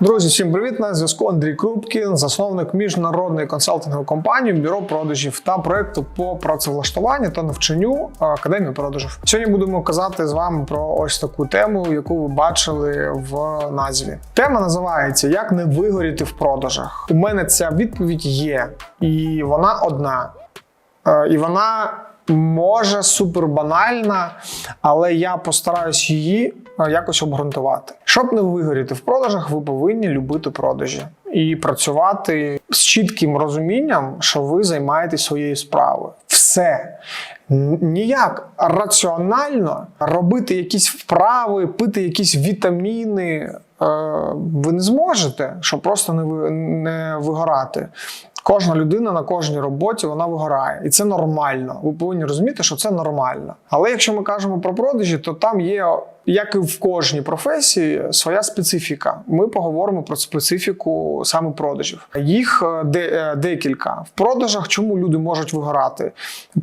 Друзі, всім привіт! На зв'язку Андрій Крупкін, засновник міжнародної консалтингової компанії Бюро продажів та проекту по працевлаштуванню та навчанню Академії продажів. Сьогодні будемо казати з вами про ось таку тему, яку ви бачили в назві. Тема називається Як не вигоріти в продажах. У мене ця відповідь є, і вона одна. Е, І вона може супер банальна, але я постараюсь її якось обґрунтувати. Щоб не вигоріти в продажах, ви повинні любити продажі і працювати з чітким розумінням, що ви займаєтесь своєю справою. Все. Ніяк раціонально робити якісь вправи, пити якісь вітаміни. е, Ви не зможете, щоб просто не ви- не вигорати. Кожна людина на кожній роботі вона вигорає, і це нормально. Ви повинні розуміти, що це нормально. Але якщо ми кажемо про продажі, то там є, як і в кожній професії, своя специфіка. Ми поговоримо про специфіку саме продажів. Їх е, де, е, декілька. В продажах чому люди можуть вигорати?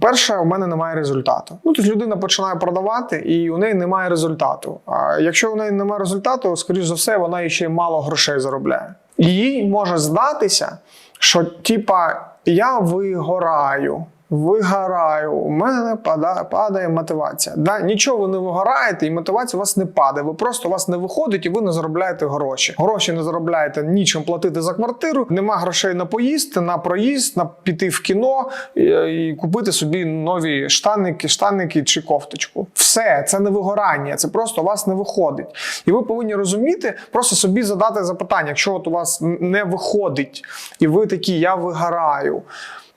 Перше, у мене немає результату. Ну тобто людина починає продавати, і у неї немає результату. А якщо у неї немає результату, скоріш за все, вона ще й мало грошей заробляє. Їй може здатися, що типа я вигораю. Вигораю, у мене падає, падає мотивація. Да, нічого ви не вигораєте, і мотивація у вас не падає. Ви просто у вас не виходить і ви не заробляєте гроші. Гроші не заробляєте нічим платити за квартиру, нема грошей на поїсти, на проїзд, на піти в кіно і, і купити собі нові штанники, штанники чи кофточку. Все, це не вигорання, це просто у вас не виходить. І ви повинні розуміти, просто собі задати запитання, якщо от у вас не виходить, і ви такі, я вигораю.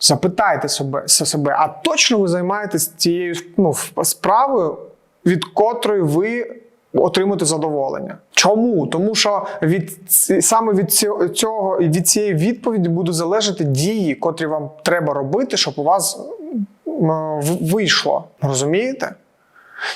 Запитайте себе, себе, а точно ви займаєтесь цією ну, справою, від котрої ви отримуєте задоволення. Чому? Тому що від саме від цього- і від цієї відповіді будуть залежати дії, котрі вам треба робити, щоб у вас вийшло. Розумієте?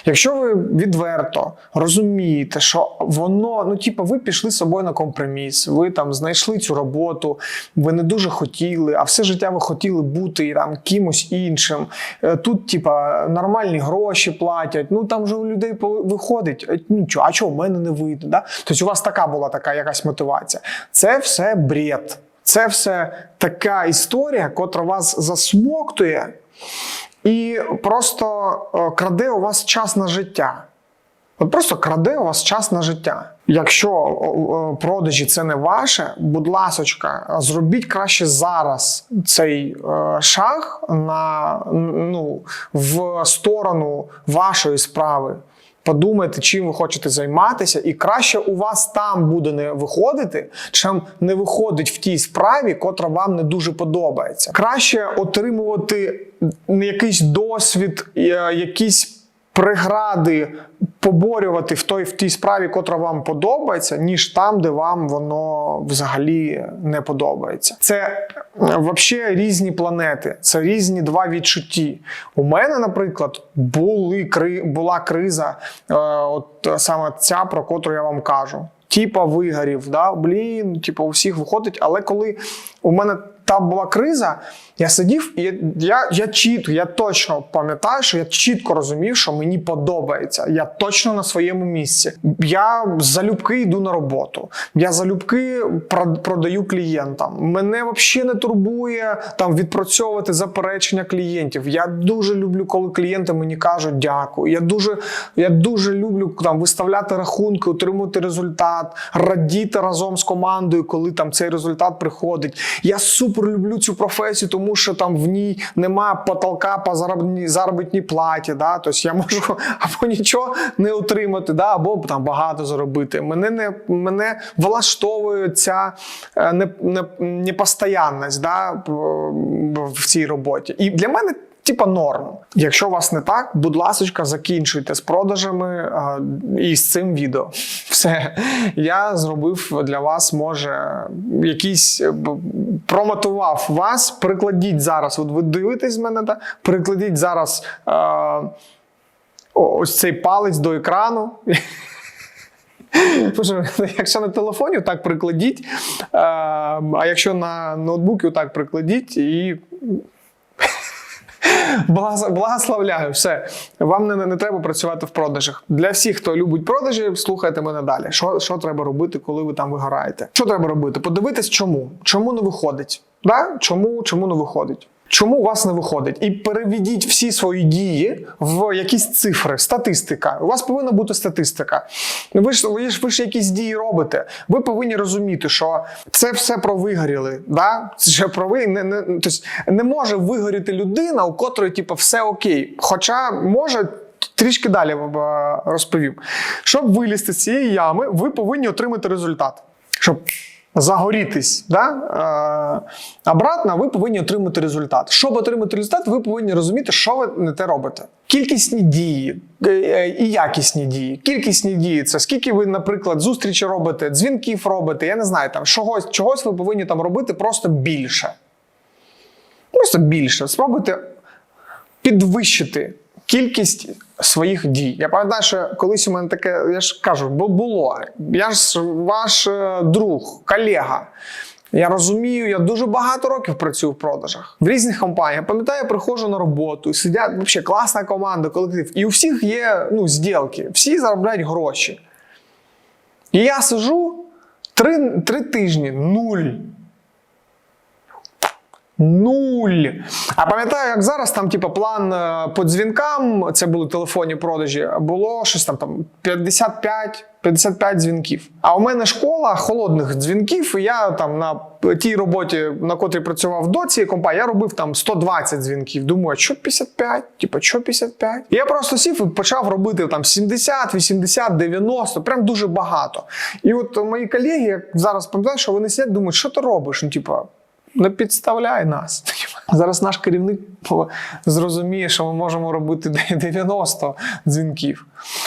Якщо ви відверто розумієте, що воно, ну типу, ви пішли з собою на компроміс, ви там знайшли цю роботу, ви не дуже хотіли, а все життя ви хотіли бути там кимось іншим. Е, Тут, типа, нормальні гроші платять. Ну там же у людей виходить. е, Ну чо, а чого в мене не вийде? Да? Тобто у вас така була така якась мотивація. Це все бред. Це все така історія, котра вас засмоктує і просто е, краде у вас час на життя. От просто краде у вас час на життя. Якщо о, о, продажі це не ваше, будь ласочка, зробіть краще зараз цей е, шаг на ну, в сторону вашої справи. Подумайте, чим ви хочете займатися, і краще у вас там буде не виходити, чим не виходить в тій справі, котра вам не дуже подобається. Краще отримувати якийсь досвід, е, якісь прегради поборювати в той в тій справі, котра вам подобається, ніж там, де вам воно взагалі не подобається. Це взагалі різні планети, це різні два відчутті. У мене, наприклад, були була криза, е, от саме ця, про котру я вам кажу. Типа вигорів, да? блін, типа у всіх виходить. Але коли у мене та була криза, я сидів і я, я, чітко, я точно пам'ятаю, що я чітко розумів, що мені подобається. Я точно на своєму місці. Я залюбки йду на роботу. Я залюбки продаю клієнтам. Мене взагалі не турбує там відпрацьовувати заперечення клієнтів. Я дуже люблю, коли клієнти мені кажуть дякую. Я дуже, я дуже люблю там виставляти рахунки, отримувати результат, радіти разом з командою, коли там цей результат приходить. Я супер люблю цю професію, тому що там в ній нема потолка по заробітній, заробітній платі. Да? Тобто я можу або нічого не отримати, да? або там багато заробити. Мене не мене влаштовує ця непостоянність не, не, да? в цій роботі. І для мене. Типа норм. Якщо у вас не так, будь ласка, закінчуйте з продажами а, і з цим відео. Все. Я зробив для вас, може, якийсь е, промотував вас. Прикладіть зараз. От ви дивитесь мене, да? прикладіть зараз е, ось цей палець до екрану. Якщо на телефоні, так прикладіть. А якщо на ноутбуці, так прикладіть і Благословляю, все. Вам не, не треба працювати в продажах. Для всіх, хто любить продажі, слухайте мене далі. Що, що треба робити, коли ви там вигораєте? Що треба робити? Подивитись, чому? Чому не виходить? Да? Чому, чому не виходить? Чому у вас не виходить? І переведіть всі свої дії в якісь цифри, статистика. У вас повинна бути статистика. Ви ж ви ж, ви ж якісь дії робите. Ви повинні розуміти, що це все про вигоріли. Да? Це про ви не, не, тобто, не може вигоріти людина, у котрої типу, все окей. Хоча може. Трішки далі е, розповім. Щоб вилізти з цієї ями, ви повинні отримати результат. Щоб загорітись да? е, обратно, ви повинні отримати результат. Щоб отримати результат, ви повинні розуміти, що ви не те робите. Кількісні дії е, е, і якісні дії. Кількісні дії це скільки ви, наприклад, зустрічі робите, дзвінків робите, я не знаю, там чогось, чогось ви повинні там робити просто більше. Просто більше. Спробуйте підвищити кількість своїх дій. Я пам'ятаю, що колись у мене таке, я ж кажу, бу- було. Я ж ваш е, друг, колега. Я розумію, я дуже багато років працюю в продажах в різних компаніях. Пам'ятаю, я приходжу на роботу, сидять взагалі класна команда, колектив. І у всіх є ну, зділки, всі заробляють гроші. І я сижу три, три тижні, нуль. Нуль. А пам'ятаю, як зараз там, типу, план е, по дзвінкам, це були телефонні продажі, було щось там, там 55, 55 дзвінків. А у мене школа холодних дзвінків, і я там на тій роботі, на котрій працював до цієї компанії, я робив там 120 дзвінків. Думаю, що 55? Типа, що 55? І я просто сів і почав робити там 70, 80, 90, прям дуже багато. І от мої колеги, як зараз пам'ятаю, що вони сидять, думають, що ти робиш? Ну, типа, не підставляй нас. Зараз наш керівник зрозуміє, що ми можемо робити 90 дзвінків.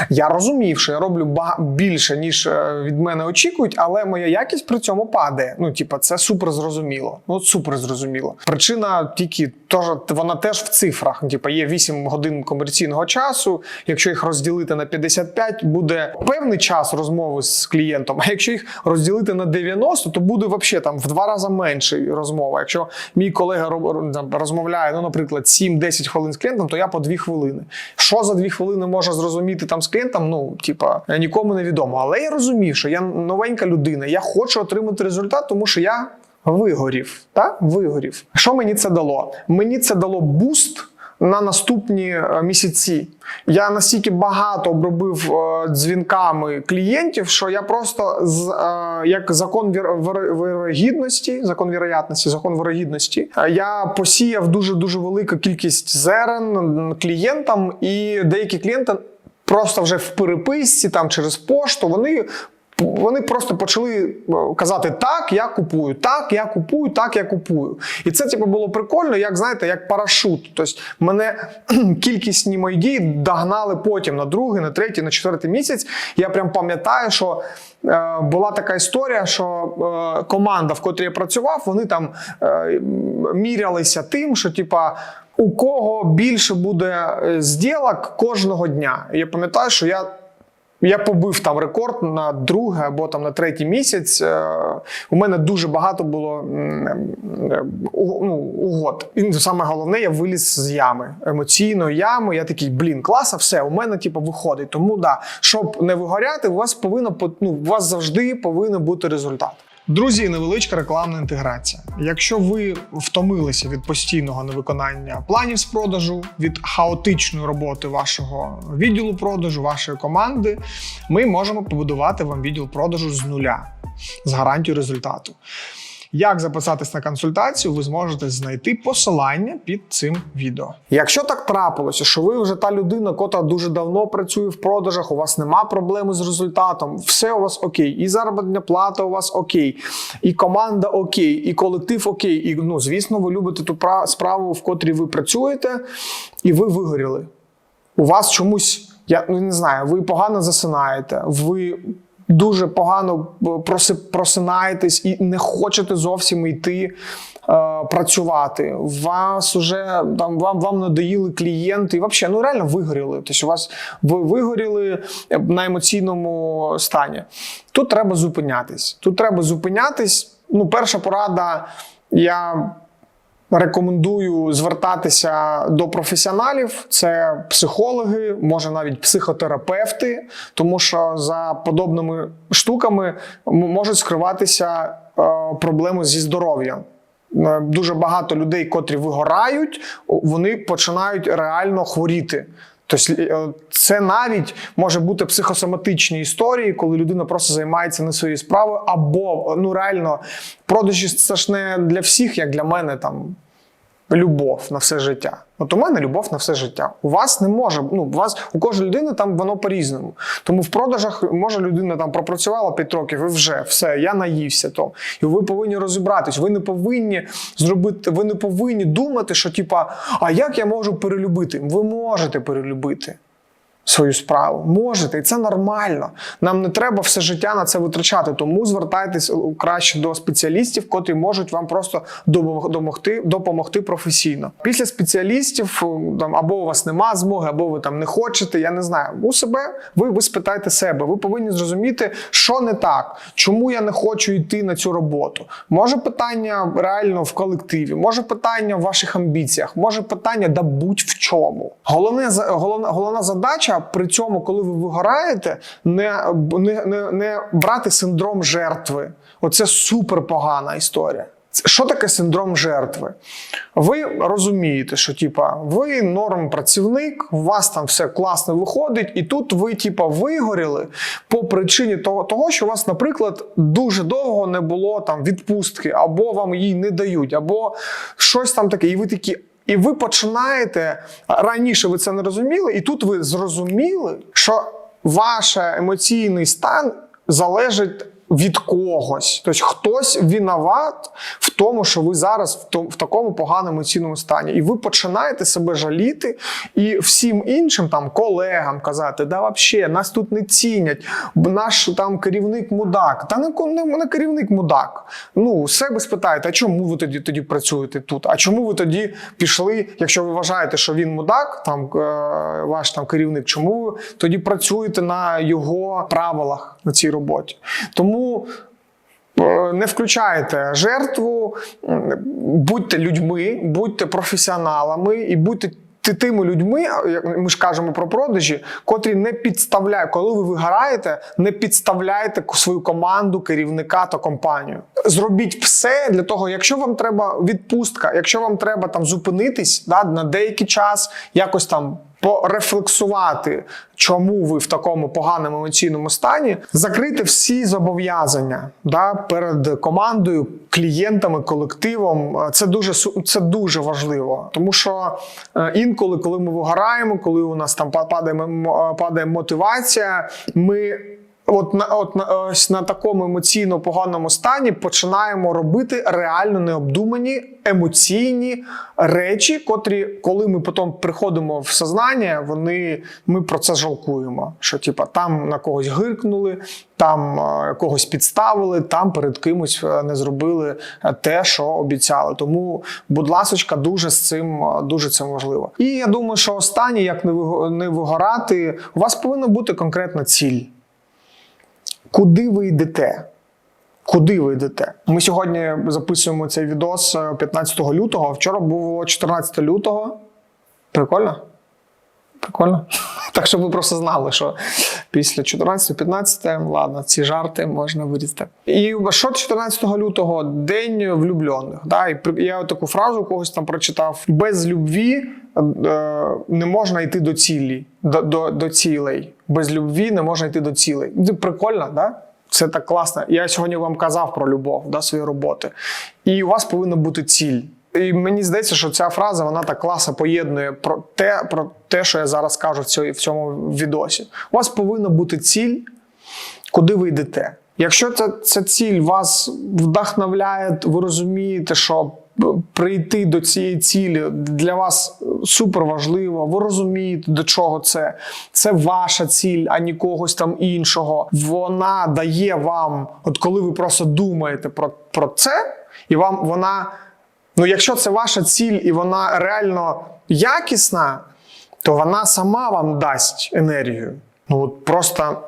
Я розумів, що я роблю більше, ніж е, від мене очікують, але моя якість при цьому падає. Ну, типа, це супер зрозуміло. Ну, супер зрозуміло. Причина тільки тож, вона теж в цифрах. Типа, є 8 годин комерційного часу. Якщо їх розділити на 55, буде певний час розмови з клієнтом. А якщо їх розділити на 90, то буде взагалі там в два рази менше розмова. Якщо мій колега розмовляє, ну, наприклад, 7-10 хвилин з клієнтом, то я по 2 хвилини. Що за 2 хвилини може зрозуміти там з клієнтом? Ну, типа, нікому не відомо. Але я розумів, що я новенька людина, я хочу отримати результат, тому що я вигорів. Так? Вигорів. Що мені це дало? Мені це дало буст. На наступні е, місяці я настільки багато обробив е, дзвінками клієнтів, що я просто з е, як закон вір- вир- вирогідності, закон вірогідності, закон вирогідності, е, я посіяв дуже дуже велику кількість зерен клієнтам, і деякі клієнти просто вже в переписці там через пошту вони. Вони просто почали е, казати так, я купую, так, я купую, так, я купую. І це типу, було прикольно, як знаєте, як парашут. Тобто мене кількісні мої дії догнали потім на другий, на третій, на четвертий місяць. Я прям пам'ятаю, що е, була така історія, що е, команда, в котрій я працював, вони там е, мірялися тим, що типа. У кого більше буде е, зділок кожного дня. Я пам'ятаю, що я я побив там рекорд на другий або там на третій місяць. Е, У мене дуже багато було е, ну, угод. І саме головне, я виліз з ями, емоційної ями. Я такий, блін, класа, все, у мене типу, виходить. Тому да, щоб не вигоряти, у вас повинно по- ну, у вас завжди повинен бути результат. Друзі, невеличка рекламна інтеграція. Якщо ви втомилися від постійного невиконання планів з продажу, від хаотичної роботи вашого відділу продажу, вашої команди, ми можемо побудувати вам відділ продажу з нуля з гарантією результату. Як записатись на консультацію, ви зможете знайти посилання під цим відео. Якщо так трапилося, що ви вже та людина, котра дуже давно працює в продажах, у вас нема проблеми з результатом, все у вас окей, і заробітна плата у вас окей, і команда окей, і колектив окей. І ну, звісно, ви любите ту пра- справу, в котрій ви працюєте, і ви вигоріли. У вас чомусь, я ну, не знаю, ви погано засинаєте, ви дуже погано е, проси- просинаєтесь і не хочете зовсім йти е, працювати. Вас уже там вам, вам надоїли клієнти, і взагалі, ну реально вигоріли. Тобто у вас ви вигоріли на емоційному стані. Тут треба зупинятись. Тут треба зупинятись. Ну, перша порада, я Рекомендую звертатися до професіоналів, це психологи, може навіть психотерапевти, тому що за подобними штуками можуть скриватися е, проблеми зі здоров'ям. Е, Дуже багато людей, котрі вигорають, вони починають реально хворіти. Тобто е, це навіть може бути психосоматичні історії, коли людина просто займається не своєю справою, або ну реально продажі це ж не для всіх, як для мене там любов на все життя. От у мене любов на все життя. У вас не може. Ну, у вас у кожної людини там воно по-різному. Тому в продажах може людина там пропрацювала 5 років і вже все, я наївся. То. І ви повинні розібратись. Ви не повинні зробити, ви не повинні думати, що типа, а як я можу перелюбити? Ви можете перелюбити. Свою справу можете, і це нормально. Нам не треба все життя на це витрачати. Тому звертайтесь краще до спеціалістів, котрі можуть вам просто допомогти, допомогти професійно. Після спеціалістів е, там або у вас нема змоги, або ви там не хочете. Я не знаю. У себе ви, ви спитайте себе. Ви повинні зрозуміти, що не так, чому я не хочу йти на цю роботу. Може питання реально в колективі, може питання в ваших амбіціях, може питання да будь-в чому. Головне головна, головна задача при цьому, коли ви вигораєте, не, не, не, не брати синдром жертви. Оце супер погана історія. Що таке синдром жертви? Ви розумієте, що типа ви норм працівник, у вас там все класно виходить, і тут ви, типа, вигоріли по причині того, того, що у вас, наприклад, дуже довго не було там відпустки, або вам її не дають, або щось там таке, і ви такі. І ви починаєте раніше ви це не розуміли, і тут ви зрозуміли, що ваш емоційний стан залежить від когось. Тобто хтось виноват в тому, що ви зараз в, тому, в такому поганому емоційному стані. І ви починаєте себе жаліти і всім іншим там колегам казати, да взагалі, нас тут не цінять, наш там керівник мудак. Та не, не, не керівник мудак. Ну, себе спитаєте, а чому ви тоді тоді працюєте тут? А чому ви тоді пішли, якщо ви вважаєте, що він мудак, там е, ваш там керівник, чому ви тоді працюєте на його правилах на цій роботі? Тому е, не включайте жертву, будьте людьми, будьте професіоналами і будьте. Тими людьми, як ми ж кажемо про продажі, котрі не підставляють, коли ви вигораєте, не підставляйте свою команду, керівника та компанію. Зробіть все для того, якщо вам треба відпустка, якщо вам треба там зупинитись да, на деякий час, якось там порефлексувати, чому ви в такому поганому емоційному стані, закрити всі зобов'язання да, перед командою, клієнтами, колективом. Це дуже це дуже важливо, тому що е, інколи, коли ми вигораємо, коли у нас там па- падає, падає мотивація, ми. От на от на ось на такому емоційно поганому стані починаємо робити реально необдумані емоційні речі, котрі, коли ми потім приходимо в сознання, вони ми про це жалкуємо. Що типа там на когось гиркнули, там е, когось підставили, там перед кимось е, не зробили е, те, що обіцяли. Тому, будь ласочка, дуже з цим е, дуже це важливо. І я думаю, що останнє, як не вигорати, у вас повинна бути конкретна ціль. Куди ви йдете? Куди ви йдете? Ми сьогодні записуємо цей відос е, 15 лютого. Вчора було 14 лютого. Прикольно? Прикольно. Так, щоб ви просто знали, що після 14-15, ладно, ці жарти можна вирізати. І що 14 лютого день влюблених. Да? І я таку фразу когось там прочитав: без любві е, не можна йти до цілі, до, до, до цілей. Без любві не можна йти до цілей. Ну, Прикольно, да? Це так класно. Я сьогодні вам казав про любов да, своєї роботи. І у вас повинна бути ціль. І мені здається, що ця фраза вона так класно поєднує про те, про те, що я зараз кажу в в цьому відосі. У вас повинна бути ціль, куди ви йдете. Якщо ця, ця ціль вас вдохновляє, ви розумієте, що прийти до цієї цілі для вас супер важливо, ви розумієте, до чого це. Це ваша ціль, а ні когось там іншого. Вона дає вам, от коли ви просто думаєте про, про це, і вам вона. Ну, якщо це ваша ціль і вона реально якісна, то вона сама вам дасть енергію. Ну от просто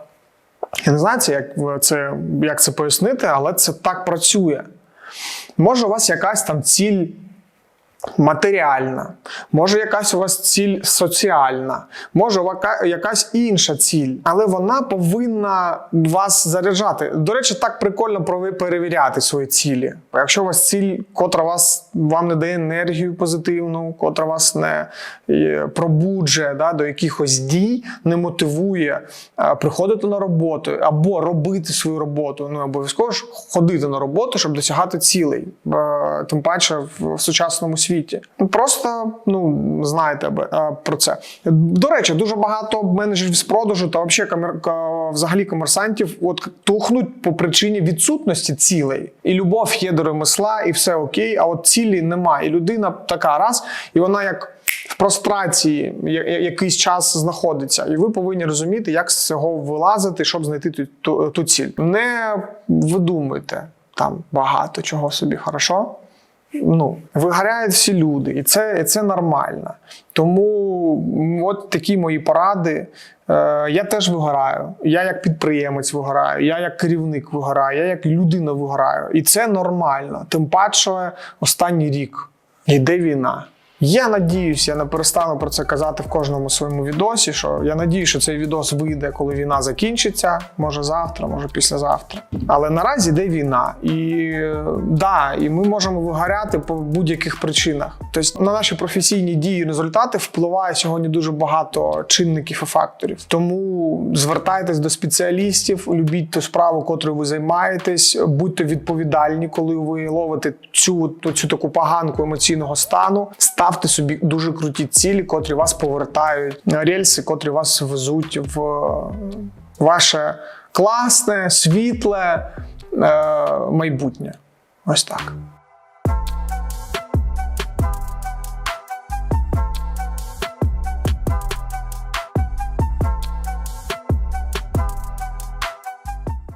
я не знаю, як це, як це пояснити, але це так працює. Може, у вас якась там ціль матеріальна, може якась у вас ціль соціальна, може якась інша ціль, але вона повинна вас заряджати. До речі, так прикольно перевіряти свої цілі. Якщо у вас ціль, котра вас вам не дає енергію позитивну, котра вас не пробуджує да, до якихось дій, не мотивує е, приходити на роботу або робити свою роботу. Ну обов'язково ж ходити на роботу, щоб досягати цілей, тим паче в сучасному світі. Ну, Просто ну знаєте про це. До речі, дуже багато менеджерів з продажу та комер... взагалі комерсантів от тухнуть по причині відсутності цілей. І любов є до ремесла, і все окей. А от цілі немає. І людина така раз, і вона як. В прострації якийсь час знаходиться, і ви повинні розуміти, як з цього вилазити, щоб знайти ту, ту, ту ціль. Не видумуйте там багато чого собі хорошо. Ну, вигоряють всі люди, і це, і це нормально. Тому от такі мої поради. Е, я теж вигораю. Я як підприємець вигораю, я як керівник вигораю, я як людина вигораю. І це нормально. Тим паче останній рік йде війна. Я надіюсь, я не перестану про це казати в кожному своєму відосі. Що я надіюсь, що цей відос вийде, коли війна закінчиться. Може завтра, може післязавтра. Але наразі йде війна, і да, і ми можемо вигоряти по будь-яких причинах. Тобто на наші професійні дії результати впливає сьогодні дуже багато чинників і факторів. Тому звертайтесь до спеціалістів, любіть ту справу, котрою ви займаєтесь, будьте відповідальні, коли ви ловите цю, цю таку поганку емоційного стану. Ставте собі дуже круті цілі, котрі вас повертають на рельси, котрі вас везуть в ваше класне, світле е, майбутнє. Ось так.